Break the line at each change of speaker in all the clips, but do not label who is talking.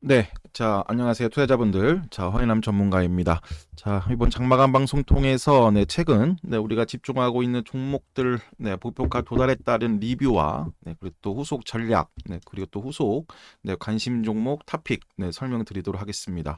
네, 자, 안녕하세요, 투자자분들. 자, 허인남 전문가입니다. 자, 이번 장마감 방송 통해서, 네, 최근, 네, 우리가 집중하고 있는 종목들, 네, 목표가 도달에 따른 리뷰와, 네, 그리고 또 후속 전략, 네, 그리고 또 후속, 네, 관심 종목 타픽, 네, 설명드리도록 하겠습니다.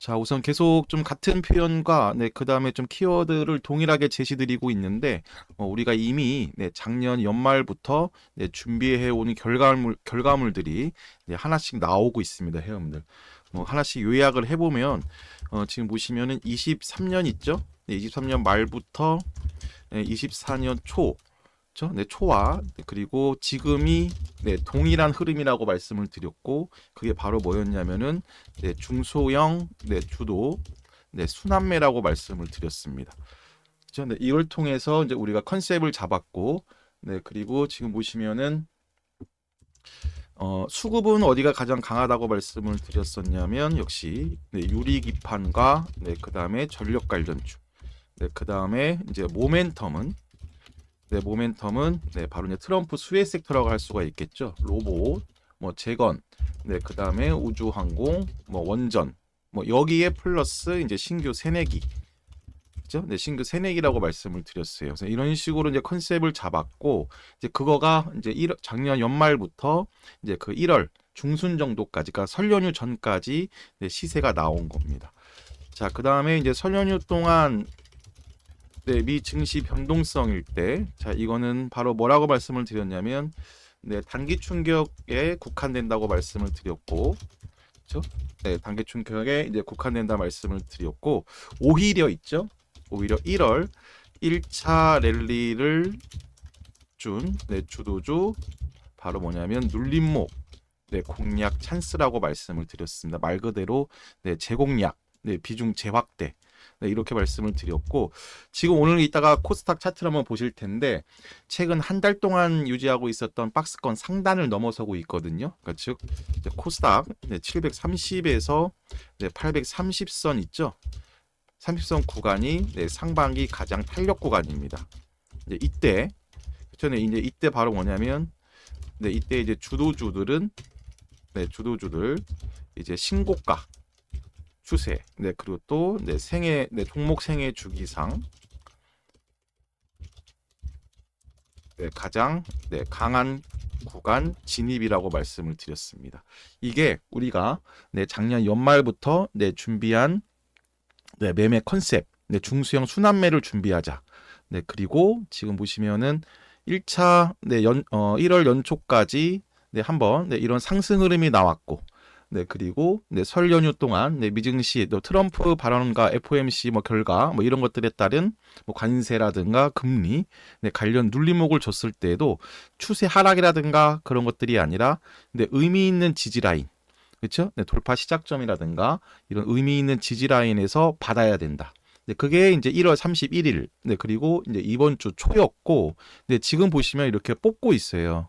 자, 우선 계속 좀 같은 표현과, 네, 그 다음에 좀 키워드를 동일하게 제시드리고 있는데, 어, 우리가 이미, 네, 작년 연말부터, 네, 준비해 온 결과물, 결과물들이, 네, 하나씩 나오고 있습니다, 회원들. 뭐, 하나씩 요약을 해 보면, 어, 지금 보시면은 23년 있죠? 네, 23년 말부터, 네, 24년 초, 그죠? 네, 초와, 네, 그리고 지금이, 네, 동일한 흐름이라고 말씀을 드렸고, 그게 바로 뭐였냐면은, 네, 중소형 네, 주도 네, 순환매라고 말씀을 드렸습니다. 그죠? 네, 이걸 통해서 이제 우리가 컨셉을 잡았고, 네, 그리고 지금 보시면은 어, 수급은 어디가 가장 강하다고 말씀을 드렸었냐면 역시 네, 유리 기판과 네, 그다음에 전력 관련주. 네, 그다음에 이제 모멘텀은 네, 모멘텀은 네, 바로 이제 트럼프 수혜 섹터라고 할 수가 있겠죠. 로봇, 뭐 재건, 네, 그다음에 우주 항공, 뭐 원전, 뭐 여기에 플러스 이제 신규 새내기. 그죠? 네, 신규 새내기라고 말씀을 드렸어요. 그래서 이런 식으로 이제 컨셉을 잡았고 이제 그거가 이제 1, 작년 연말부터 이제 그 1월 중순 정도까지, 그러니까 설 연휴 전까지 네, 시세가 나온 겁니다. 자, 그 다음에 이제 설 연휴 동안 네, 미 증시 변동성일 때, 자, 이거는 바로 뭐라고 말씀을 드렸냐면, 네, 단기 충격에 국한된다고 말씀을 드렸고, 그렇죠? 네, 단기 충격에 이제 국한된다 말씀을 드렸고, 오히려 있죠? 오히려 1월 1차 랠리를 준 네, 주도주 바로 뭐냐면 눌림목 네, 공략 찬스라고 말씀을 드렸습니다. 말 그대로 네, 재공략, 네, 비중 재확대 네, 이렇게 말씀을 드렸고 지금 오늘 이따가 코스닥 차트를 한번 보실 텐데 최근 한 달 동안 유지하고 있었던 박스권 상단을 넘어서고 있거든요. 그러니까 즉 코스닥 네, 730에서 네, 830선 있죠. 30선 구간이 네, 상반기 가장 탄력 구간입니다. 이제 이때 저는 이제 이때 바로 뭐냐면 네, 이때 이제 주도주들은 네, 주도주들 이제 신고가 추세, 네 그리고 또 네, 생애, 네 종목 생애 주기상, 네 가장 네 강한 구간 진입이라고 말씀을 드렸습니다. 이게 우리가 네 작년 연말부터 네 준비한 네 매매 컨셉, 네 중수형 순환매를 준비하자. 네 그리고 지금 보시면은 1차 네 연, 어, 1월 연초까지 네 한번 네 이런 상승 흐름이 나왔고 네, 그리고 네, 설 연휴 동안 네, 미증시, 또 트럼프 발언과 FOMC 뭐 결과 뭐 이런 것들에 따른 뭐 관세라든가 금리 네, 관련 눌림목을 줬을 때에도 추세 하락이라든가 그런 것들이 아니라 네, 의미 있는 지지 라인 그렇죠? 네, 돌파 시작점이라든가 이런 의미 있는 지지 라인에서 받아야 된다. 네, 그게 이제 1월 31일. 네, 그리고 이제 이번 주 초였고, 네, 지금 보시면 이렇게 뽑고 있어요.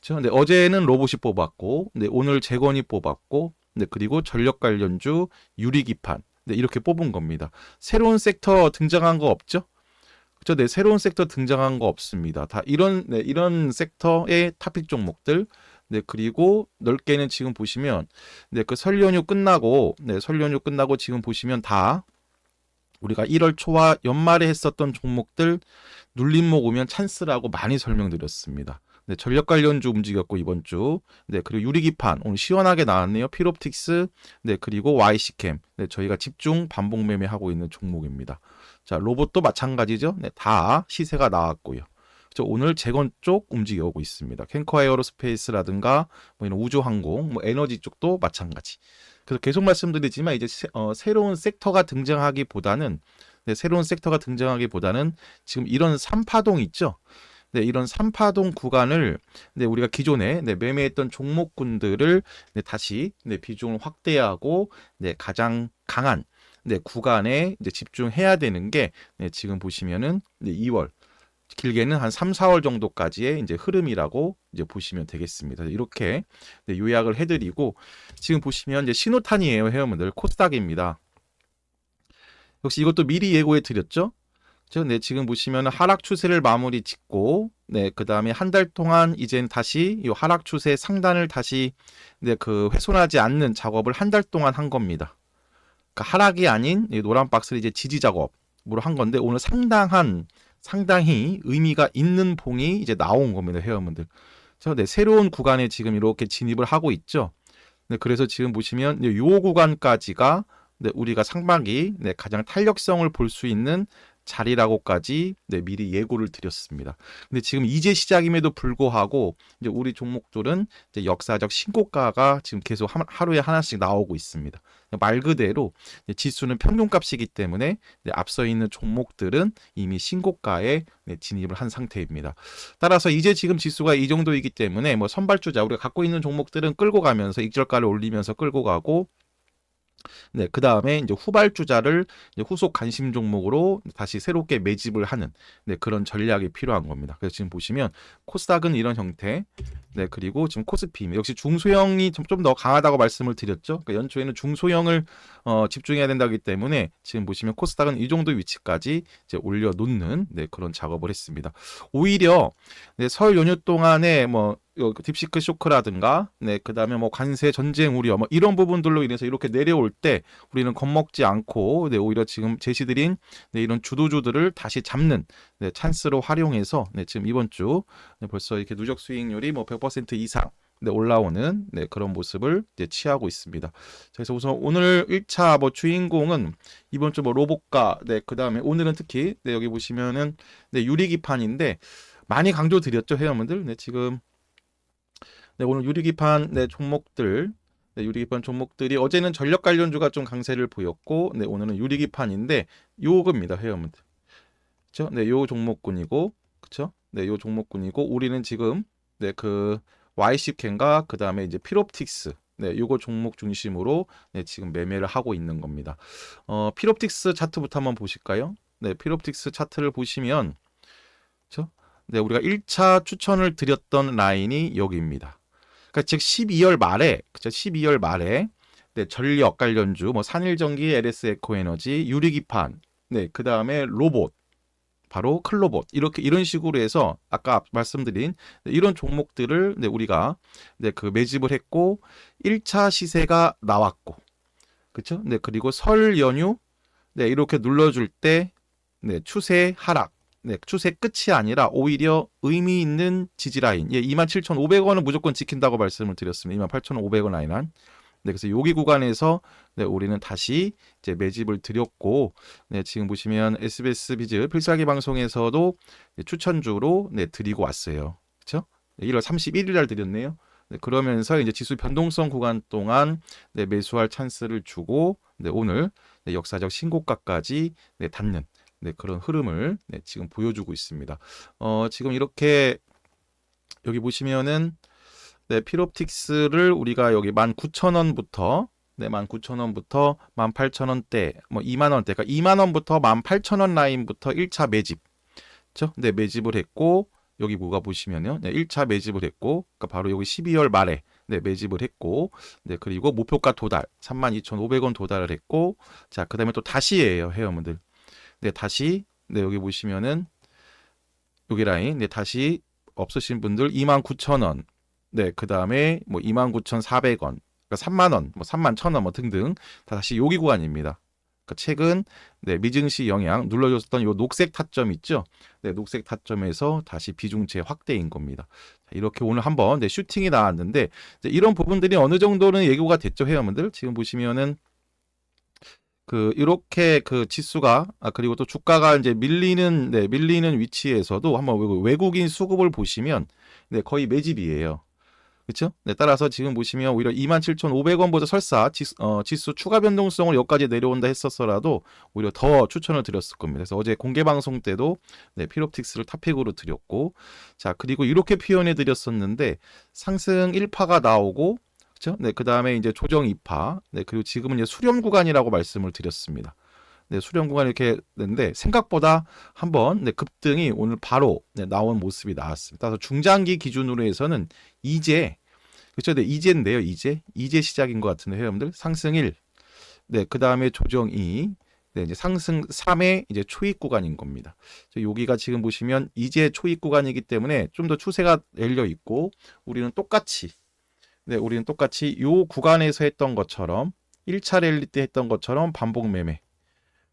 그렇죠? 근데 어제는 로봇이 뽑았고, 네, 오늘 재건이 뽑았고, 네, 그리고 전력 관련주 유리 기판, 네, 이렇게 뽑은 겁니다. 새로운 섹터 등장한 거 없죠? 그렇죠? 네, 새로운 섹터 등장한 거 없습니다. 다 이런 네, 이런 섹터의 타픽 종목들. 네, 그리고 넓게는 지금 보시면 네, 그 설 연휴 끝나고 네, 설 연휴 끝나고 지금 보시면 다 우리가 1월 초와 연말에 했었던 종목들 눌림목 오면 찬스라고 많이 설명드렸습니다. 네, 전력 관련주 움직였고 이번 주. 네, 그리고 유리기판 오늘 시원하게 나왔네요. 피롭틱스. 네, 그리고 YC캠. 네, 저희가 집중 반복 매매하고 있는 종목입니다. 자, 로봇도 마찬가지죠. 네, 다 시세가 나왔고요. 저 오늘 재건 쪽 움직여오고 있습니다. 캔커 에어로스페이스라든가 뭐 이런 우주항공, 뭐 에너지 쪽도 마찬가지. 그래서 계속 말씀드리지만 이제 새, 어, 새로운 섹터가 등장하기보다는 네, 새로운 섹터가 등장하기보다는 지금 이런 3파동 있죠. 네, 이런 3파동 구간을 네, 우리가 기존에 네, 매매했던 종목군들을 네, 다시 네, 비중을 확대하고 네, 가장 강한 네, 구간에 이제 집중해야 되는 게 네, 지금 보시면은 네, 2월 길게는 한 3, 4월 정도까지의 이제 흐름이라고 이제 보시면 되겠습니다. 이렇게 네, 요약을 해드리고 지금 보시면 이제 신호탄이에요, 회원분들 코스닥입니다. 역시 이것도 미리 예고해 드렸죠. 저, 네, 지금 보시면 하락 추세를 마무리 짓고, 네, 그 다음에 한 달 동안 이젠 다시 이 하락 추세 상단을 다시, 네, 그 훼손하지 않는 작업을 한 달 동안 한 겁니다. 그러니까 하락이 아닌 이 노란 박스를 이제 지지 작업으로 한 건데, 오늘 상당한, 상당히 의미가 있는 봉이 이제 나온 겁니다, 회원분들. 그래서 네, 새로운 구간에 지금 이렇게 진입을 하고 있죠. 네, 그래서 지금 보시면 이 구간까지가 네, 우리가 상반기 네, 가장 탄력성을 볼 수 있는 자리라고까지 네, 미리 예고를 드렸습니다. 근데 지금 이제 시작임에도 불구하고 이제 우리 종목들은 이제 역사적 신고가가 지금 계속 하, 하루에 하나씩 나오고 있습니다. 말 그대로 지수는 평균값이기 때문에 앞서 있는 종목들은 이미 신고가에 네, 진입을 한 상태입니다. 따라서 이제 지금 지수가 이 정도이기 때문에 뭐 선발주자 우리가 갖고 있는 종목들은 끌고 가면서 익절가를 올리면서 끌고 가고 네, 그 다음에 이제 후발주자를 이제 후속 관심 종목으로 다시 새롭게 매집을 하는 네, 그런 전략이 필요한 겁니다. 그래서 지금 보시면 코스닥은 이런 형태, 네, 그리고 지금 코스피 역시 중소형이 좀 더 강하다고 말씀을 드렸죠. 그러니까 연초에는 중소형을 어, 집중해야 된다기 때문에 지금 보시면 코스닥은 이 정도 위치까지 이제 올려놓는 네, 그런 작업을 했습니다. 오히려 네, 설 연휴 동안에 뭐요 딥시크 쇼크라든가 네 그다음에 뭐 관세 전쟁 우려 뭐 이런 부분들로 인해서 이렇게 내려올 때 우리는 겁먹지 않고 네 오히려 지금 제시드린 네 이런 주도주들을 다시 잡는 네 찬스로 활용해서 네 지금 이번 주 네, 벌써 이렇게 누적 수익률이 뭐 100% 이상 네, 올라오는 네, 그런 모습을 이제 취하고 있습니다. 자, 그래서 우선 오늘 1차 뭐 주인공은 이번 주 뭐 로봇가 네, 그다음에 오늘은 특히 네, 여기 보시면은 네, 유리기판인데 많이 강조드렸죠, 회원분들. 네, 지금 네, 오늘 유리기판 네, 종목들 네, 유리기판 종목들이 어제는 전력 관련주가 좀 강세를 보였고 네, 오늘은 유리기판인데 요겁니다, 회원분들. 그렇죠? 네, 요 종목군이고 그렇죠? 네, 요 종목군이고 우리는 지금 네, 그 YC캔과 그 다음에 이제 필옵틱스 네, 요거 종목 중심으로 네, 지금 매매를 하고 있는 겁니다. 어, 필옵틱스 차트부터 한번 보실까요? 네, 필옵틱스 차트를 보시면 그렇죠? 네, 우리가 1차 추천을 드렸던 라인이 여기입니다. 그러니까 즉 12월 말에 그죠? 12월 말에 네, 전력 관련주 뭐 산일전기, LS 에코에너지, 유리기판, 네, 그다음에 로봇 바로 클로봇 이렇게 이런 식으로 해서 아까 말씀드린 네, 이런 종목들을 네, 우리가 네, 그 매집을 했고 1차 시세가 나왔고 그렇죠? 네, 그리고 설 연휴 네, 이렇게 눌러줄 때 네, 추세 하락 네, 추세 끝이 아니라 오히려 의미 있는 지지 라인. 예, 27,500원은 무조건 지킨다고 말씀을 드렸습니다. 28,500원 라인 한. 네, 그래서 여기 구간에서 네, 우리는 다시 이제 매집을 드렸고, 네, 지금 보시면 SBS 비즈 필살기 방송에서도 네, 추천주로 네, 드리고 왔어요. 그렇죠? 네, 1월 31일 날 드렸네요. 네, 그러면서 이제 지수 변동성 구간 동안 네, 매수할 찬스를 주고, 네, 오늘 네, 역사적 신고가까지 네, 닿는 네, 그런 흐름을 네, 지금 보여주고 있습니다. 어, 지금 이렇게 여기 보시면은 네, 필옵틱스를 우리가 여기 19,000원부터 네, 19,000원부터 18,000원대, 뭐 2만 원대, 그러니까 2만 원부터 18,000원 라인부터 1차 매집. 그렇죠? 네, 매집을 했고 여기 뭐가 보시면요. 네, 1차 매집을 했고 그러니까 바로 여기 12월 말에 네, 매집을 했고 네, 그리고 목표가 도달 32,500원 도달을 했고 자, 그다음에 또 다시예요, 회원분들. 네, 다시 네, 여기 보시면은 여기 라인 네, 다시 없으신 분들 29,000원. 네, 그다음에 뭐 29,400원. 그러니까 3만 원, 뭐 3만 1,000원 뭐 등등 다 다시 여기 구간입니다. 그러니까 최근 네, 미증시 영향 눌러줬던 요 녹색 타점 있죠? 네, 녹색 타점에서 다시 비중체 확대인 겁니다. 자, 이렇게 오늘 한번 네, 슈팅이 나왔는데 이런 부분들이 어느 정도는 예고가 됐죠, 회원분들. 지금 보시면은 그 이렇게 그 지수가 아 그리고 또 주가가 이제 밀리는 네 밀리는 위치에서도 한번 외국인 수급을 보시면 네 거의 매집이에요. 그렇죠? 네 따라서 지금 보시면 오히려 27,500원보다 설사 지수, 어, 지수 추가 변동성을 여기까지 내려온다 했었어라도 오히려 더 추천을 드렸을 겁니다. 그래서 어제 공개 방송 때도 네 필옵틱스를 탑픽으로 드렸고 자 그리고 이렇게 표현해 드렸었는데 상승 1파가 나오고 그렇죠? 네, 그다음에 이제 조정 2파. 네, 그리고 지금은 이제 수렴 구간이라고 말씀을 드렸습니다. 네, 수렴 구간 이렇게 됐는데 생각보다 한번 네, 급등이 오늘 바로 네, 나온 모습이 나왔습니다. 그래서 중장기 기준으로 해서는 이제 그렇죠? 네, 이제인데요. 이제 이제 시작인 것 같은데 회원들 상승 1. 네, 그다음에 조정 2. 네, 이제 상승 3의 이제 초입 구간인 겁니다. 저 여기가 지금 보시면 이제 초입 구간이기 때문에 좀 더 추세가 열려 있고 우리는 똑같이 네, 우리는 똑같이 요 구간에서 했던 것처럼 1차 랠리 때 했던 것처럼 반복 매매.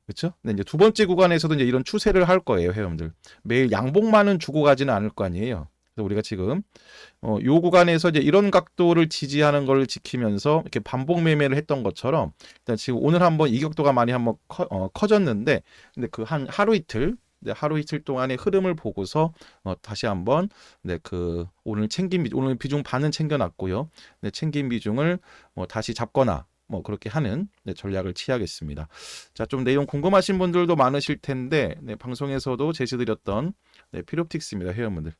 그렇죠? 네, 이제 두 번째 구간에서도 이제 이런 추세를 할 거예요, 회원들. 매일 양봉만은 주고 가지는 않을 거 아니에요. 그래서 우리가 지금 어, 요 구간에서 이제 이런 각도를 지지하는 걸 지키면서 이렇게 반복 매매를 했던 것처럼 일단 지금 오늘 한번 이격도가 많이 한번 커, 어, 커졌는데 근데 그 한 하루 이틀 네, 하루 이틀 동안의 흐름을 보고서 어, 다시 한번 네, 그 오늘 챙긴 비 오늘 비중 반은 챙겨놨고요. 네, 챙긴 비중을 뭐 다시 잡거나 뭐 그렇게 하는 네, 전략을 취하겠습니다. 자, 좀 내용 궁금하신 분들도 많으실 텐데 네, 방송에서도 제시드렸던 네, 피롭틱스입니다, 회원분들.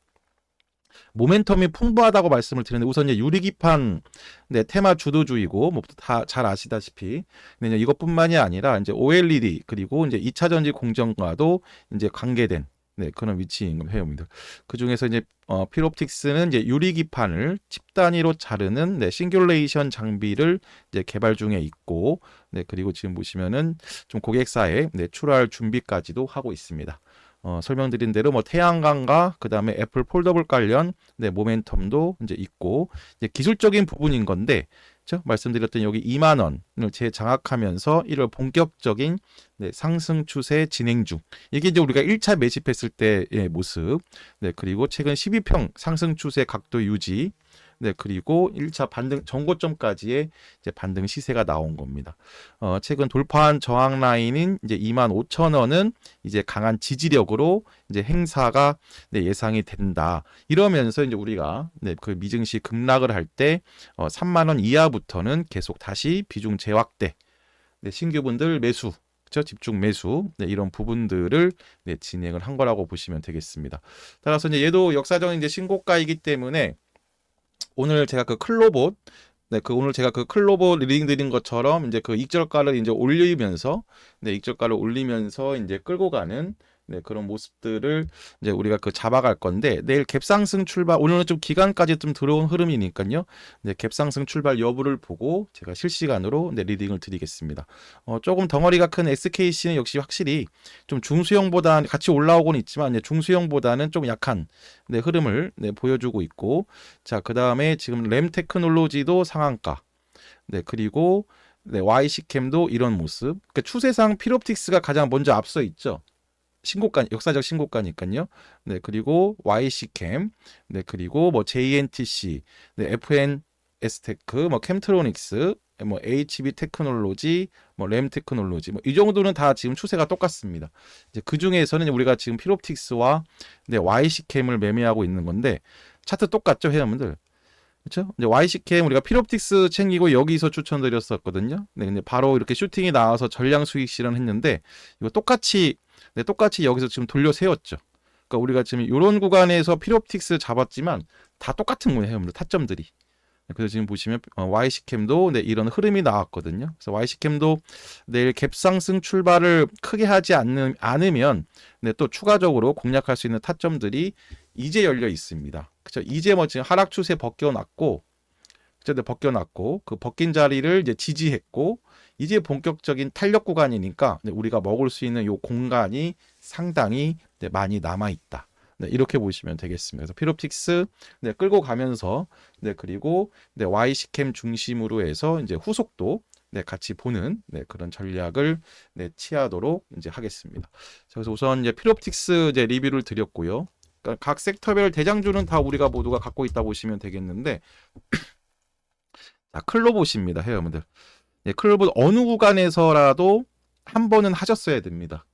모멘텀이 풍부하다고 말씀을 드렸는데 우선 이제 유리기판 네, 테마 주도주의고 뭐 다 잘 아시다시피 근데 이것뿐만이 아니라 이제 OLED 그리고 이제 2차 전지 공정과도 이제 관계된 네, 그런 위치인 회원님들. 그 중에서 이제 어, 필옵틱스는 이제 유리기판을 칩 단위로 자르는 네, 싱귤레이션 장비를 이제 개발 중에 있고, 네, 그리고 지금 보시면은 좀 고객사에 네, 출하할 준비까지도 하고 있습니다. 어, 설명드린 대로 뭐 태양광과 그 다음에 애플 폴더블 관련 네, 모멘텀도 이제 있고 이제 기술적인 부분인 건데 그렇죠? 말씀드렸던 여기 2만 원을 재장악하면서 이를 본격적인 네, 상승 추세 진행 중. 이게 이제 우리가 1차 매집했을 때의 모습. 네, 그리고 최근 12평 상승 추세 각도 유지. 네, 그리고 1차 반등 전고점까지의 이제 반등 시세가 나온 겁니다. 어, 최근 돌파한 저항 라인인 이제 2만 5천 원은 이제 강한 지지력으로 이제 행사가 네, 예상이 된다. 이러면서 이제 우리가 네, 그 미증시 급락을 할 때 어, 3만 원 이하부터는 계속 다시 비중 재확대. 네, 신규분들 매수 그렇죠? 집중 매수 네, 이런 부분들을 네, 진행을 한 거라고 보시면 되겠습니다. 따라서 이제 얘도 역사적인 이제 신고가이기 때문에 오늘 제가 그 클로봇 네, 그 오늘 제가 그 클로버 리딩 드린 것처럼 이제 그 익절가를 이제 올리면서 네, 익절가를 올리면서 이제 끌고 가는 네, 그런 모습들을 이제 우리가 그 잡아갈 건데 내일 갭상승 출발 오늘은 좀 기간까지 좀 들어온 흐름이니까요. 네, 갭상승 출발 여부를 보고 제가 실시간으로 네, 리딩을 드리겠습니다. 어, 조금 덩어리가 큰 SKC는 역시 확실히 좀 중수형보다 같이 올라오고는 있지만 네, 중수형보다는 좀 약한 네, 흐름을 네, 보여주고 있고 자, 그다음에 지금 램 테크놀로지도 상한가. 네, 그리고 네, YC캠도 이런 모습. 그러니까 추세상 피롭틱스가 가장 먼저 앞서 있죠. 신고가 역사적 신고가니까요. 네 그리고 YC캠, 네 그리고 뭐 JNTC, 네 FN 에스테크, 뭐 캠트로닉스, 뭐 HB 테크놀로지, 뭐 램 테크놀로지, 뭐 이 정도는 다 지금 추세가 똑같습니다. 이제 그 중에서는 우리가 지금 피롭틱스와 네, YC캠을 매매하고 있는 건데 차트 똑같죠, 회원분들. 그렇죠? 이제 YC캠 우리가 피롭틱스 챙기고 여기서 추천드렸었거든요. 네, 근데 바로 이렇게 슈팅이 나와서 전량 수익 실현했는데 이거 똑같이 네, 똑같이 여기서 지금 돌려 세웠죠. 그러니까 우리가 지금 이런 구간에서 피롭틱스 잡았지만 다 똑같은 거예요, 타점들이. 네, 그래서 지금 보시면 어, YC캠도 네, 이런 흐름이 나왔거든요. 그래서 YC캠도 내일 갭상승 출발을 크게 하지 않는, 않으면 네, 또 추가적으로 공략할 수 있는 타점들이 이제 열려 있습니다. 그렇죠? 이제 뭐 지금 하락 추세 벗겨놨고, 그렇죠? 벗겨놨고 그 벗긴 자리를 이제 지지했고 이제 본격적인 탄력 구간이니까 우리가 먹을 수 있는 요 공간이 상당히 많이 남아 있다. 네, 이렇게 보시면 되겠습니다. 그래서 피롭틱스 네, 끌고 가면서 네, 그리고 네, Y시캠 중심으로 해서 이제 후속도 네, 같이 보는 네, 그런 전략을 네, 취하도록 이제 하겠습니다. 그래서 우선 이제 피롭틱스 이제 리뷰를 드렸고요. 그러니까 각 섹터별 대장주는 다 우리가 모두가 갖고 있다 보시면 되겠는데 자, 클로봇입니다, 회원분들. 예, 클럽은 어느 구간에서라도 한 번은 하셨어야 됩니다.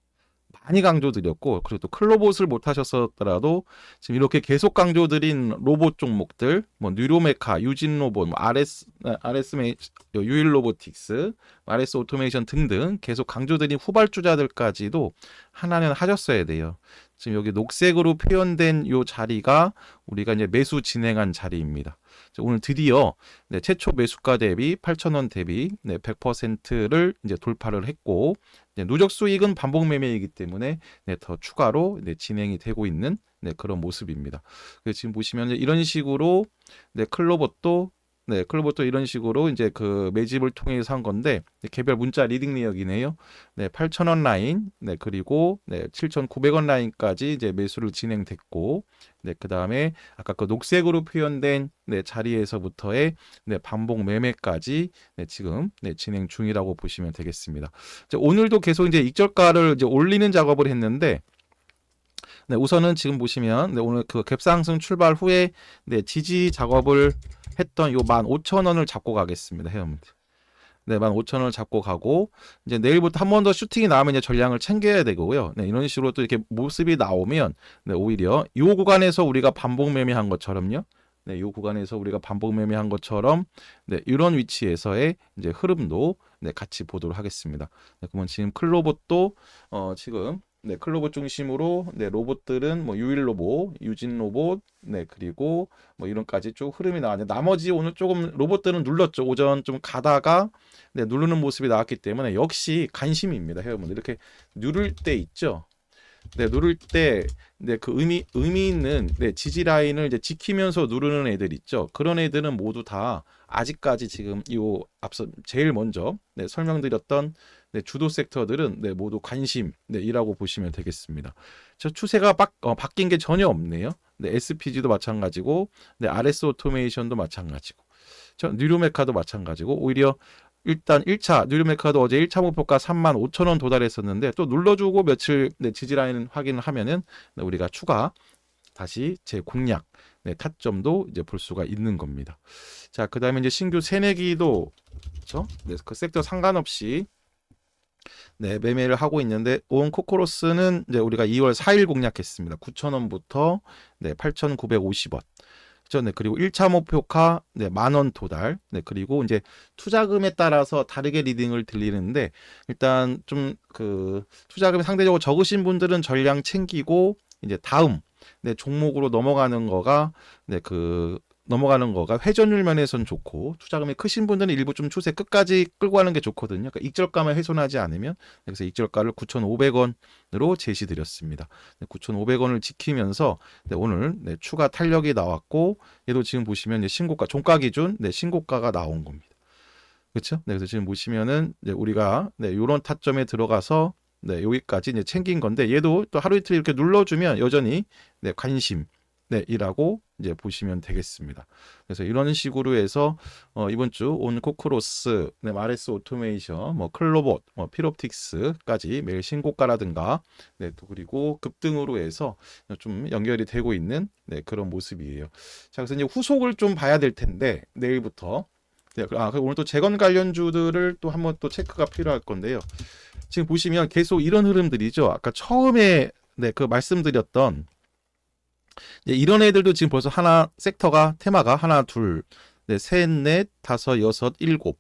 많이 강조드렸고 그리고 또 클로봇을 못 하셨었더라도 지금 이렇게 계속 강조드린 로봇 종목들 뭐 뉴로메카, 유진 로봇, 뭐 RS RS 메 유일 로보틱스, RS 오토메이션 등등 계속 강조드린 후발주자들까지도 하나는 하셨어야 돼요. 지금 여기 녹색으로 표현된 요 자리가 우리가 이제 매수 진행한 자리입니다. 오늘 드디어 네, 최초 매수가 대비 8,000원 대비 네, 100%를 이제 돌파를 했고 네, 누적 수익은 반복 매매이기 때문에 네, 더 추가로 네, 진행이 되고 있는 네, 그런 모습입니다. 지금 보시면 이런 식으로 네, 클로버도 네, 클로버도 이런 식으로 이제 그 매집을 통해서 한 건데 네, 개별 문자 리딩 내역이네요. 네, 8,000원 라인, 네, 그리고 네, 7,900원 라인까지 이제 매수를 진행됐고, 네, 그 다음에 아까 그 녹색으로 표현된 네, 자리에서부터의 네, 반복 매매까지 네, 지금 네, 진행 중이라고 보시면 되겠습니다. 이제 오늘도 계속 이제 익절가를 이제 올리는 작업을 했는데 네, 우선은 지금 보시면 네, 오늘 그 갭상승 출발 후에 네, 지지 작업을 했던 요 15,000원을 잡고 가겠습니다. 회원분들. 네, 15,000원을 잡고 가고 이제 내일부터 한 번 더 슈팅이 나오면 이제 전량을 챙겨야 되고요. 네, 이런 식으로 또 이렇게 모습이 나오면 네, 오히려 요 구간에서 우리가 반복 매매한 것처럼요. 네, 요 구간에서 우리가 반복 매매한 것처럼 네, 이런 위치에서의 이제 흐름도 네, 같이 보도록 하겠습니다. 네, 그러면 지금 클로봇도 어, 지금 네, 클로봇 중심으로 네, 로봇들은 뭐 유일 로봇, 유진 로봇, 네, 그리고 뭐 이런까지 쭉 흐름이 나왔는데 나머지 오늘 조금 로봇들은 눌렀죠. 오전 좀 가다가 네, 누르는 모습이 나왔기 때문에 역시 관심입니다. 회원분들 이렇게 누를 때 있죠. 네, 누를 때 네, 그 의미 의미 있는 네, 지지 라인을 이제 지키면서 누르는 애들 있죠. 그런 애들은 모두 다 아직까지 지금 이 앞서 제일 먼저 네, 설명드렸던 네, 주도 섹터들은 네, 모두 관심 네, 이라고 보시면 되겠습니다. 저 추세가 바, 어, 바뀐 게 전혀 없네요. 네, SPG도 마찬가지고, 네, RS 오토메이션도 마찬가지고, 저 뉴로메카도 마찬가지고, 오히려 일단 1차 뉴로메카도 어제 1차 목표가 3만 5천 원 도달했었는데 또 눌러주고 며칠 네, 지지라인 확인을 하면은 네, 우리가 추가 다시 제 공략 네, 타점도 이제 볼 수가 있는 겁니다. 자, 그 다음에 이제 신규 새내기도 그렇죠? 네, 그 섹터 상관없이 네, 매매를 하고 있는데 온 코코로스는 이제 우리가 2월 4일 공략했습니다. 9,000원부터 네, 8,950원. 그렇죠? 네, 그리고 1차 목표가 네, 만원 도달. 네, 그리고 이제 투자금에 따라서 다르게 리딩을 들리는데 일단 좀 그 투자금이 상대적으로 적으신 분들은 전량 챙기고 이제 다음 네, 종목으로 넘어가는 거가 네, 그 넘어가는 거가 회전율 면에선 좋고 투자금이 크신 분들은 일부 좀 추세 끝까지 끌고 가는 게 좋거든요. 그러니까 익절가만 훼손하지 않으면 그래서 익절가를 9,500원으로 제시드렸습니다. 9,500원을 지키면서 네, 오늘 네, 추가 탄력이 나왔고 얘도 지금 보시면 이제 신고가 종가 기준 네, 신고가가 나온 겁니다. 그렇죠? 네, 그래서 지금 보시면은 이제 우리가 네, 이런 타점에 들어가서 네, 여기까지 이제 챙긴 건데 얘도 또 하루 이틀 이렇게 눌러주면 여전히 네, 관심 네, 이라고 이제 보시면 되겠습니다. 그래서 이런 식으로 해서 어, 이번 주 온 코크로스, 네, 마레스 오토메이션, 뭐 클로봇, 뭐 피롭틱스까지 매일 신고가라든가, 네, 또 그리고 급등으로 해서 좀 연결이 되고 있는 네, 그런 모습이에요. 자, 그래서 이제 후속을 좀 봐야 될 텐데 내일부터 네, 아, 그리고 오늘 또 재건 관련주들을 또 한번 또 체크가 필요할 건데요. 지금 보시면 계속 이런 흐름들이죠. 아까 처음에 네, 그 말씀드렸던 네, 이런 애들도 지금 벌써 하나 섹터가 테마가 하나 둘, 네, 셋, 넷, 다섯, 여섯, 일곱.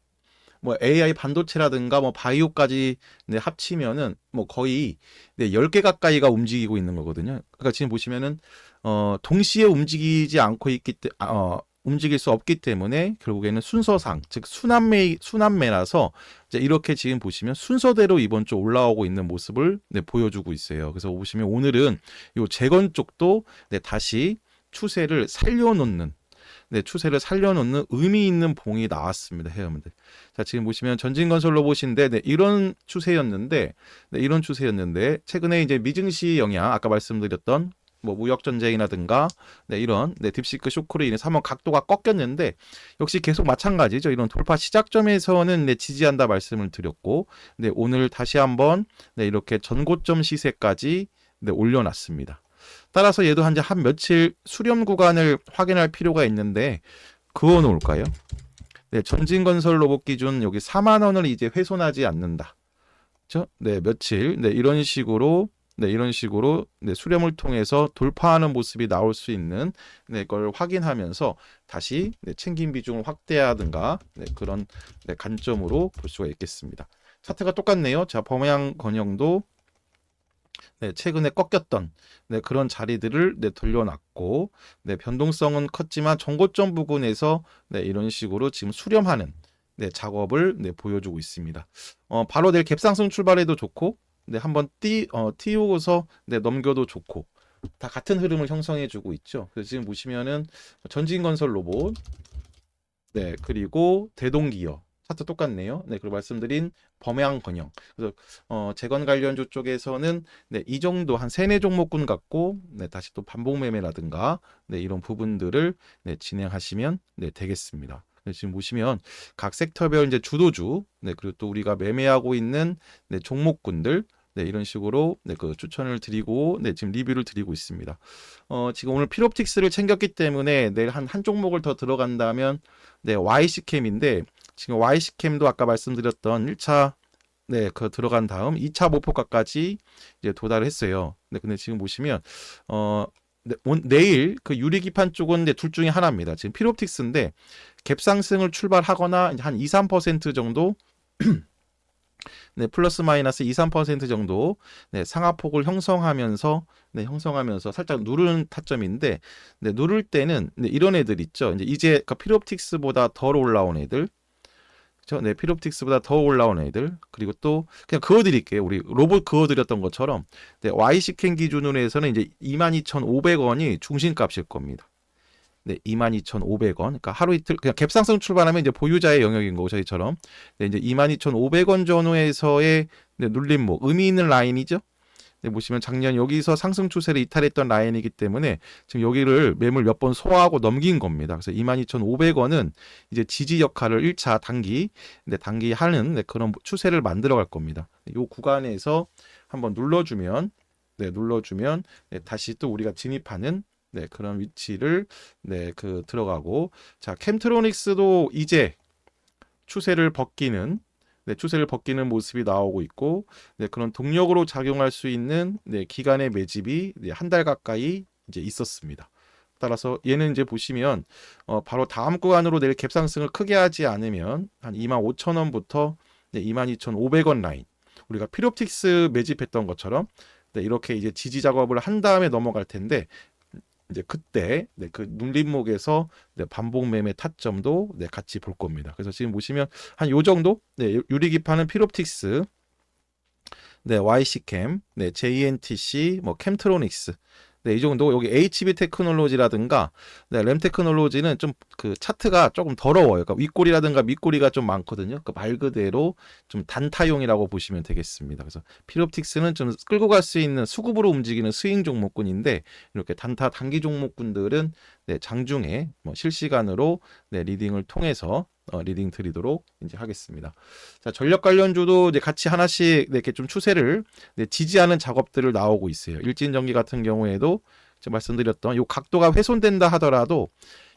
뭐 AI 반도체라든가 뭐 바이오까지 네, 합치면은 뭐 거의 네, 10개 가까이가 움직이고 있는 거거든요. 그러니까 지금 보시면은 어 동시에 움직이지 않고 있기 때 어, 움직일 수 없기 때문에 결국에는 순서상 즉 순환매 순환매라서 이렇게 지금 보시면 순서대로 이번 주 올라오고 있는 모습을 네, 보여주고 있어요. 그래서 보시면 오늘은 요 재건 쪽도 네, 다시 추세를 살려놓는 네, 추세를 살려놓는 의미 있는 봉이 나왔습니다, 회원분들. 자, 지금 보시면 전진건설 로봇인데, 네, 이런 추세였는데, 네, 이런 추세였는데, 최근에 이제 미증시 영향, 아까 말씀드렸던 뭐 무역 전쟁이라든가 네, 이런 네, 딥시크 쇼크로 인해서 한번 각도가 꺾였는데 역시 계속 마찬가지죠. 이런 돌파 시작점에서는 네, 지지한다 말씀을 드렸고 네, 오늘 다시 한번 네, 이렇게 전고점 시세까지 네, 올려놨습니다. 따라서 얘도 한, 한 며칠 수렴 구간을 확인할 필요가 있는데 그어 놓을까요? 네, 전진건설 로봇 기준 여기 4만 원을 이제 훼손하지 않는다. 그렇죠? 네, 며칠 네, 이런 식으로 네, 이런 식으로 네, 수렴을 통해서 돌파하는 모습이 나올 수 있는 네, 걸 확인하면서 다시 네, 챙김 비중을 확대하든가 네, 그런 네, 관점으로 볼 수가 있겠습니다. 차트가 똑같네요. 자, 범양 건영도 네, 최근에 꺾였던 네, 그런 자리들을 네, 돌려놨고 네, 변동성은 컸지만 정고점 부근에서 네, 이런 식으로 지금 수렴하는 네, 작업을 네, 보여주고 있습니다. 어, 바로 내일 갭상승 출발해도 좋고 네, 한번 띄, 어, 띄우고서 네, 넘겨도 좋고 다 같은 흐름을 형성해 주고 있죠. 그래서 지금 보시면은 전진건설 로봇 네, 그리고 대동기업. 차트 똑같네요. 네, 그리고 말씀드린 범양 번영. 그래서 어, 재건 관련주 쪽에서는 네, 이 정도 한 세네 종목군 갖고 네, 다시 또 반복 매매라든가 네, 이런 부분들을 네, 진행하시면 네, 되겠습니다. 네, 지금 보시면 각 섹터별 이제 주도주, 네, 그리고 또 우리가 매매하고 있는 네, 종목군들 네, 이런 식으로 네, 그 추천을 드리고 네, 지금 리뷰를 드리고 있습니다. 어, 지금 오늘 필옵틱스를 챙겼기 때문에 내일 한, 한 종목을 더 들어간다면 네, YC캠인데 지금 YC캠도 아까 말씀드렸던 1차 네, 그 들어간 다음 2차 목표가까지 이제 도달을 했어요. 네, 근데 지금 보시면 어 네, 온- 내일 그 유리기판 쪽은 둘 중에 하나입니다. 지금 필옵틱스인데 갭 상승을 출발하거나 한 2, 3% 정도 네, 플러스 마이너스 2, 3% 정도 네, 상하폭을 형성하면서 네, 형성하면서 살짝 누르는 타점인데 네, 누를 때는 네, 이런 애들 있죠. 이제 이제 그 필옵틱스보다 덜 올라온 애들 그렇죠? 네, 필옵틱스보다 더 올라온 애들 그리고 또 그냥 그어드릴게요. 우리 로봇 그어드렸던 것처럼 네, YC캔 기준으로 해서는 이제 22,500원이 중심값일 겁니다. 네, 22,500원. 그러니까 하루 이틀 그냥 갭상승 출발하면 이제 보유자의 영역인 거고 저희처럼 네, 이제 22,500원 전후에서의 네, 눌림목 의미 있는 라인이죠. 네, 보시면 작년 여기서 상승 추세를 이탈했던 라인이기 때문에 지금 여기를 매물 몇 번 소화하고 넘긴 겁니다. 그래서 22,500원은 이제 지지 역할을 1차 단기 네, 단기 하는 네, 그런 추세를 만들어 갈 겁니다. 이 구간에서 한번 눌러주면 네, 눌러주면 네, 다시 또 우리가 진입하는 네, 그런 위치를 네, 그 들어가고 자, 캠트로닉스도 이제 추세를 벗기는 네, 추세를 벗기는 모습이 나오고 있고 네, 그런 동력으로 작용할 수 있는 네, 기간의 매집이 네, 한달 가까이 이제 있었습니다. 따라서 얘는 이제 보시면 어, 바로 다음 구간으로 내일 갭상승을 크게 하지 않으면 한 25,000원부터 네, 22,500원 라인 우리가 필옵틱스 매집했던 것처럼 네, 이렇게 이제 지지 작업을 한 다음에 넘어갈 텐데 이제 그때 네, 그 눌림목에서 네, 반복 매매 타점도 네, 같이 볼 겁니다. 그래서 지금 보시면 한 요 정도 네, 유리기판은 필옵틱스 네, YC캠, 네, JNTC, 뭐 캠트로닉스 네, 이 정도 여기 HB 테크놀로지라든가 네, 램 테크놀로지는 좀 그 차트가 조금 더러워요. 그러니까 윗꼬리라든가 밑꼬리가 좀 많거든요. 그말 그대로 좀 단타용이라고 보시면 되겠습니다. 그래서 필옵틱스는 좀 끌고 갈 수 있는 수급으로 움직이는 스윙 종목군인데 이렇게 단타 단기 종목군들은 네, 장중에 뭐 실시간으로 네, 리딩을 통해서 어, 리딩 드리도록 이제 하겠습니다. 자, 전력 관련주도 이제 같이 하나씩 네, 이렇게 좀 추세를 네, 지지하는 작업들을 나오고 있어요. 일진전기 같은 경우에도 말씀드렸던 요 각도가 훼손된다 하더라도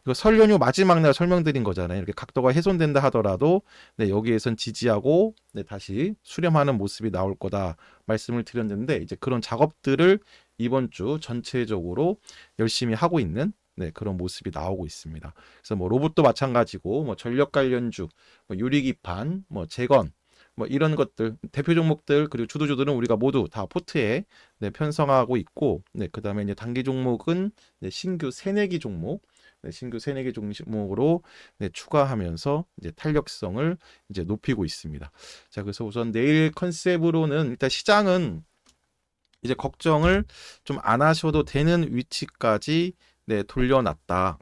이거 설 연휴 마지막 날 설명드린 거잖아요. 이렇게 각도가 훼손된다 하더라도 네, 여기에선 지지하고 네, 다시 수렴하는 모습이 나올 거다 말씀을 드렸는데 이제 그런 작업들을 이번 주 전체적으로 열심히 하고 있는 네, 그런 모습이 나오고 있습니다. 그래서 뭐 로봇도 마찬가지고 뭐 전력 관련주, 뭐 유리기판, 뭐 재건 뭐 이런 것들 대표 종목들 그리고 주도주들은 우리가 모두 다 포트에 네, 편성하고 있고 네, 그다음에 이제 단기 종목은 네, 신규 새내기 종목 네, 신규 새내기 종목으로 네, 추가하면서 이제 탄력성을 이제 높이고 있습니다. 자, 그래서 우선 내일 컨셉으로는 일단 시장은 이제 걱정을 좀 안 하셔도 되는 위치까지 네, 돌려놨다.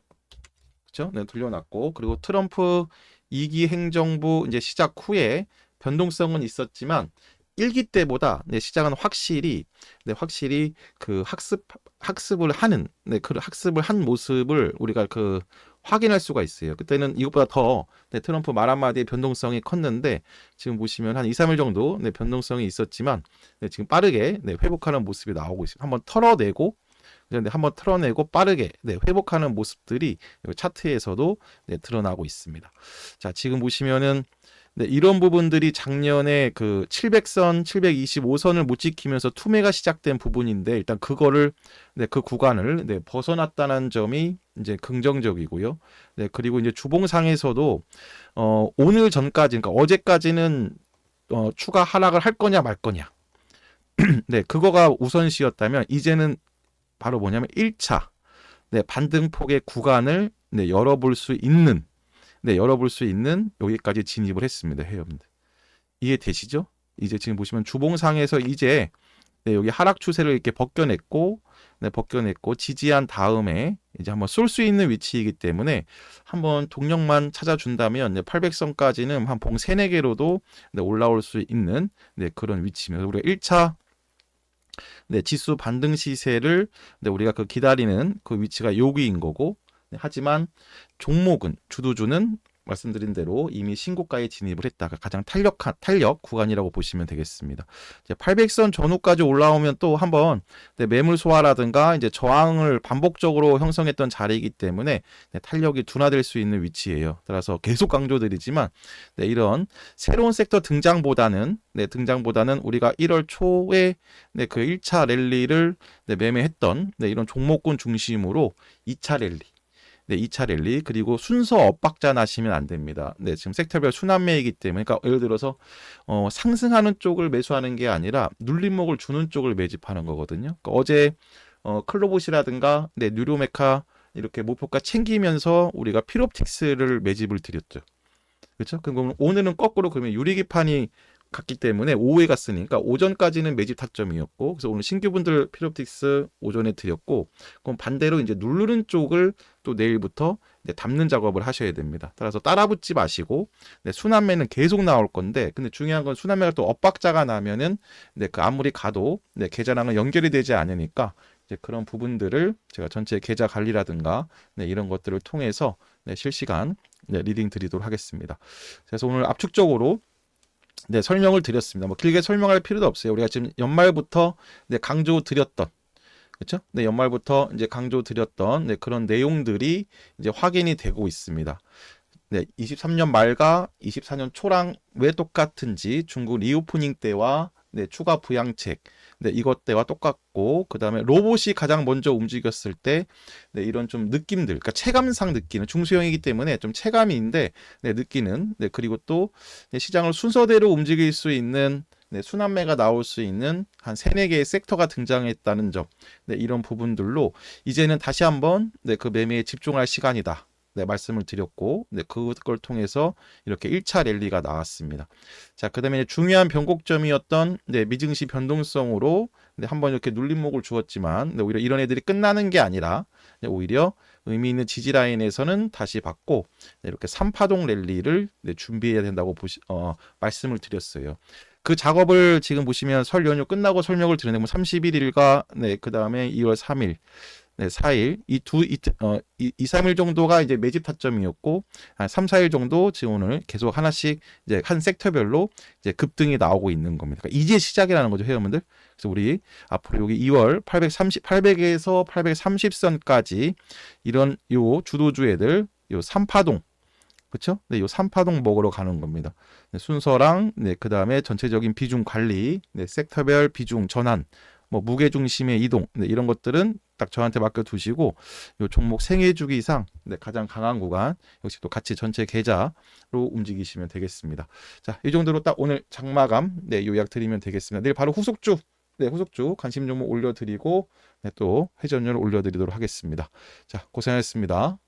그렇죠? 네, 돌려놨고 그리고 트럼프 2기 행정부 이제 시작 후에 변동성은 있었지만 1기 때보다 네, 시장은 확실히 네, 확실히 그 학습 학습을 하는 네, 그 학습을 한 모습을 우리가 그 확인할 수가 있어요. 그때는 이것보다 더 네, 트럼프 말 한마디의 변동성이 컸는데 지금 보시면 한 2, 3일 정도 네, 변동성이 있었지만 네, 지금 빠르게 네, 회복하는 모습이 나오고 있습니다. 한번 털어내고 그런데 한번 털어내고 빠르게 네, 회복하는 모습들이 이 차트에서도 네, 드러나고 있습니다. 자, 지금 보시면은 네, 이런 부분들이 작년에 그 700선, 725선을 못 지키면서 투매가 시작된 부분인데 일단 그거를 네, 그 구간을 네, 벗어났다는 점이 이제 긍정적이고요. 네, 그리고 이제 주봉상에서도 어, 오늘 전까지 그러니까 어제까지는 어, 추가 하락을 할 거냐 말 거냐. 네, 그거가 우선시였다면 이제는 바로 뭐냐면 1차 네, 반등폭의 구간을 네, 열어볼 수 있는 네, 열어볼 수 있는 여기까지 진입을 했습니다, 회원들. 이해되시죠? 이제 지금 보시면 주봉상에서 이제 네, 여기 하락 추세를 이렇게 벗겨냈고, 네, 벗겨냈고 지지한 다음에 이제 한번 쏠 수 있는 위치이기 때문에 한번 동력만 찾아준다면 800선까지는 한 봉 3, 4개로도 올라올 수 있는 네, 그런 위치입니다. 우리가 1차 네, 지수 반등 시세를 네, 우리가 그 기다리는 그 위치가 여기인 거고. 네, 하지만 종목은 주도주는 말씀드린 대로 이미 신고가에 진입을 했다가 가장 탄력한 탄력 구간이라고 보시면 되겠습니다. 이제 800선 전후까지 올라오면 또 한번 네, 매물 소화라든가 이제 저항을 반복적으로 형성했던 자리이기 때문에 네, 탄력이 둔화될 수 있는 위치예요. 따라서 계속 강조드리지만 네, 이런 새로운 섹터 등장보다는 네, 등장보다는 우리가 1월 초에 네, 그 1차 랠리를 네, 매매했던 네, 이런 종목군 중심으로 2차 랠리 네, 2차 랠리 그리고 순서 엇박자 나시면 안 됩니다. 네, 지금 섹터별 순환매이기 때문에 그러니까 예를 들어서 어, 상승하는 쪽을 매수하는 게 아니라 눌림목을 주는 쪽을 매집하는 거거든요. 그러니까 어제 어, 클로봇이라든가 네, 뉴로메카 이렇게 목표가 챙기면서 우리가 피롭틱스를 매집을 드렸죠. 그렇죠? 그럼 오늘은 거꾸로 그러면 유리기판이 갔기 때문에 오후에 갔으니까 오전까지는 매집 타점이었고 그래서 오늘 신규분들 피롭틱스 오전에 드렸고 그럼 반대로 이제 누르는 쪽을 또 내일부터 이제 담는 작업을 하셔야 됩니다. 따라서 따라붙지 마시고 네, 순환매는 계속 나올 건데 근데 중요한 건 순환매가 또 엇박자가 나면은 네, 그 아무리 가도 네, 계좌랑은 연결이 되지 않으니까 이제 그런 부분들을 제가 전체 계좌 관리라든가 네, 이런 것들을 통해서 네, 실시간 네, 리딩 드리도록 하겠습니다. 그래서 오늘 압축적으로 네, 설명을 드렸습니다. 뭐 길게 설명할 필요도 없어요. 우리가 지금 연말부터 네, 강조 드렸던 그렇죠? 네, 연말부터 이제 강조 드렸던 네, 그런 내용들이 이제 확인이 되고 있습니다. 네, 23년 말과 24년 초랑 왜 똑같은지 중국 리오프닝 때와 네, 추가 부양책 네, 이것 때와 똑같고 그다음에 로봇이 가장 먼저 움직였을 때 네, 이런 좀 느낌들, 그러니까 체감상 느끼는 중소형이기 때문에 좀 체감이 있는데 네, 느끼는 네, 그리고 또 네, 시장을 순서대로 움직일 수 있는 네, 순환매가 나올 수 있는 한 세네 개의 섹터가 등장했다는 점, 네, 이런 부분들로 이제는 다시 한번 네, 그 매매에 집중할 시간이다. 네, 말씀을 드렸고, 네, 그걸 통해서 이렇게 1차 랠리가 나왔습니다. 자, 그 다음에 중요한 변곡점이었던 네, 미증시 변동성으로 네, 한번 이렇게 눌림목을 주었지만, 네, 오히려 이런 애들이 끝나는 게 아니라, 네, 오히려 의미 있는 지지 라인에서는 다시 받고, 네, 이렇게 3파동 랠리를 네, 준비해야 된다고 보시, 어, 말씀을 드렸어요. 그 작업을 지금 보시면 설 연휴 끝나고 설명을 드렸는데, 뭐 31일과, 네, 그 다음에 2월 3일, 네, 4일 이 두 이, 어, 이, 2, 3일 정도가 이제 매집 타점이었고 한 3, 4일 정도 지금 오늘 계속 하나씩 이제 한 섹터별로 이제 급등이 나오고 있는 겁니다. 그러니까 이제 시작이라는 거죠, 회원분들. 그래서 우리 앞으로 여기 2월 830 800에서 830선까지 이런 요 주도주 애들 요 3파동 그렇죠? 네, 요 3파동 먹으러 가는 겁니다. 네, 순서랑 네, 그다음에 전체적인 비중 관리, 네, 섹터별 비중 전환 뭐 무게 중심의 이동 네, 이런 것들은 딱 저한테 맡겨 두시고 요 종목 생애 주기 이상 네, 가장 강한 구간 역시 또 같이 전체 계좌로 움직이시면 되겠습니다. 자, 이 정도로 딱 오늘 장마감 네, 요약 드리면 되겠습니다. 내일 바로 후속주 네, 후속주 관심 종목 올려드리고 네, 또 회전율 올려드리도록 하겠습니다. 자, 고생하셨습니다.